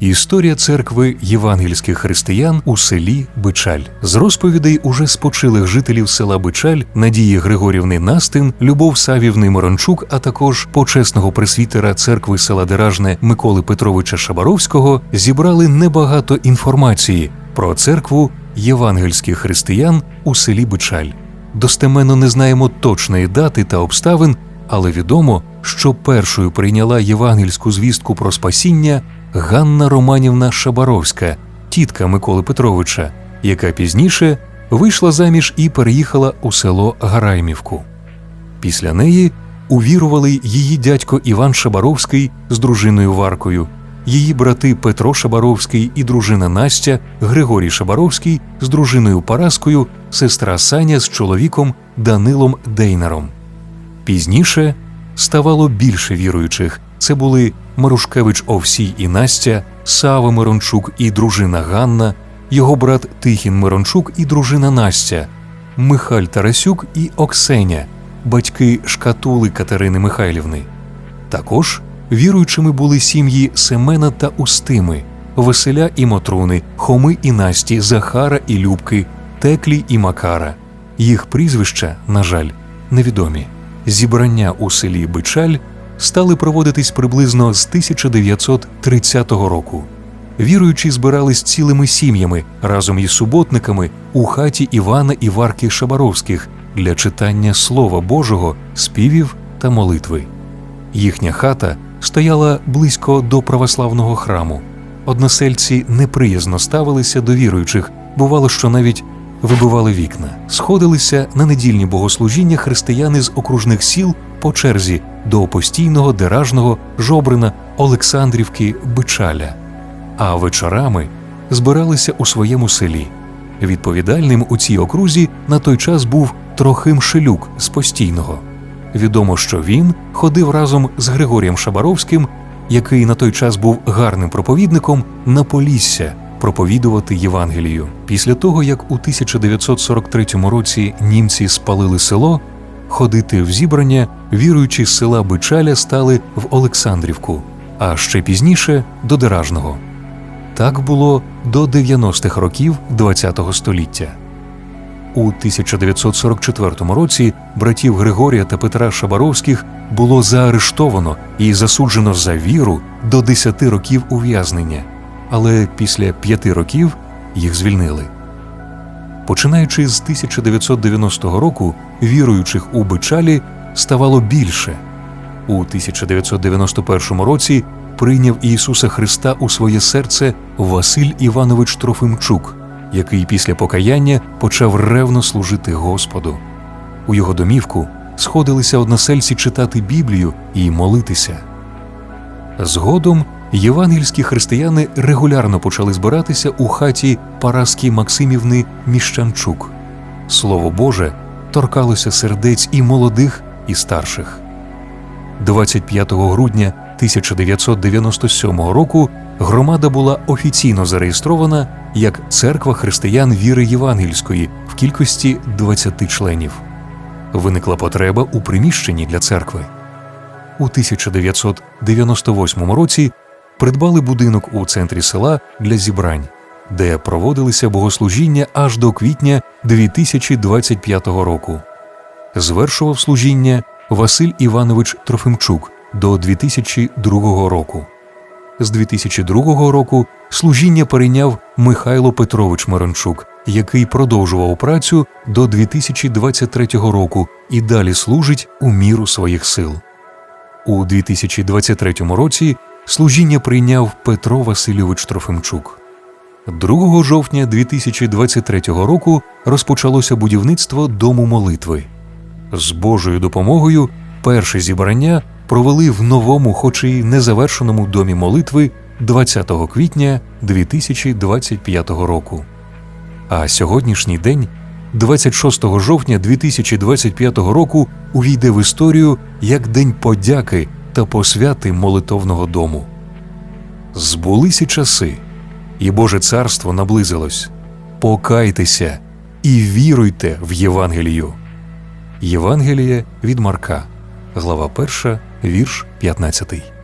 Історія церкви євангельських християн у селі Бичаль з розповідей уже спочилих жителів села Бичаль Надії Григорівни Настин, Любов Савівни Морончук, а також почесного пресвітера церкви села Деражне Миколи Петровича Шабаровського зібрали небагато інформації про церкву євангельських християн у селі Бичаль. Достеменно не знаємо точної дати та обставин, але відомо, що першою прийняла євангельську звістку про спасіння Ганна Романівна Шабаровська, тітка Миколи Петровича, яка пізніше вийшла заміж і переїхала у село Гараймівку. Після неї увірували її дядько Іван Шабаровський з дружиною Варкою, її брати Петро Шабаровський і дружина Настя, Григорій Шабаровський з дружиною Параскою, сестра Саня з чоловіком Данилом Дейнером. Пізніше ставало більше віруючих. Це були Марушкевич Овсій і Настя, Сава Мирончук і дружина Ганна, його брат Тихін Мирончук і дружина Настя, Михаль Тарасюк і Оксеня, батьки шкатули Катерини Михайлівни. Також віруючими були сім'ї Семена та Устими, Веселя і Мотруни, Хоми і Насті, Захара і Любки, Теклі і Макара. Їх прізвища, на жаль, невідомі. Зібрання у селі Бичаль стали проводитись приблизно з 1930 року. Віруючі збирались цілими сім'ями разом із суботниками у хаті Івана і Варки Шабаровських для читання Слова Божого, співів та молитви. Їхня хата стояла близько до православного храму. Односельці неприязно ставилися до віруючих, бувало, що навіть вибивали вікна, сходилися на недільні богослужіння християни з окружних сіл по черзі до постійного деражного жобрина Олександрівки Бичаля, а вечорами збиралися у своєму селі. Відповідальним у цій окрузі на той час був Трохим Шелюк з постійного. Відомо, що він ходив разом з Григорієм Шабаровським, який на той час був гарним проповідником, на Полісся проповідувати Євангелію. Після того, як у 1943 році німці спалили село, ходити в зібрання віруючі з села Бичаля стали в Олександрівку, а ще пізніше до Деражного. Так було до 90-х років ХХ століття. У 1944 році братів Григорія та Петра Шабаровських було заарештовано і засуджено за віру до 10 років ув'язнення, але після п'яти років їх звільнили. Починаючи з 1990 року, віруючих у Бичалі ставало більше. У 1991 році прийняв Ісуса Христа у своє серце Василь Іванович Трофимчук, який після покаяння почав ревно служити Господу. У його домівку сходилися односельці читати Біблію і молитися. Згодом євангельські християни регулярно почали збиратися у хаті Параски Максимівни Міщанчук. Слово Боже торкалося сердець і молодих, і старших. 25 грудня 1997 року громада була офіційно зареєстрована як Церква християн віри Євангельської в кількості 20 членів. Виникла потреба у приміщенні для церкви. У 1998 році придбали будинок у центрі села для зібрань, де проводилися богослужіння аж до квітня 2025 року. Звершував служіння Василь Іванович Трофимчук до 2002 року. З 2002 року служіння перейняв Михайло Петрович Мирончук, який продовжував працю до 2023 року і далі служить у міру своїх сил. У 2023 році служіння прийняв Петро Васильович Трофимчук. 2 жовтня 2023 року розпочалося будівництво дому молитви. З Божою допомогою перше зібрання провели в новому, хоч і незавершеному домі молитви 20 квітня 2025 року. А сьогоднішній день, 26 жовтня 2025 року, увійде в історію як День подяки та посвяти молитовного дому. Збулися часи, і Боже царство наблизилось. Покайтеся і віруйте в Євангелію. Євангеліє від Марка, глава 1, вірш 15.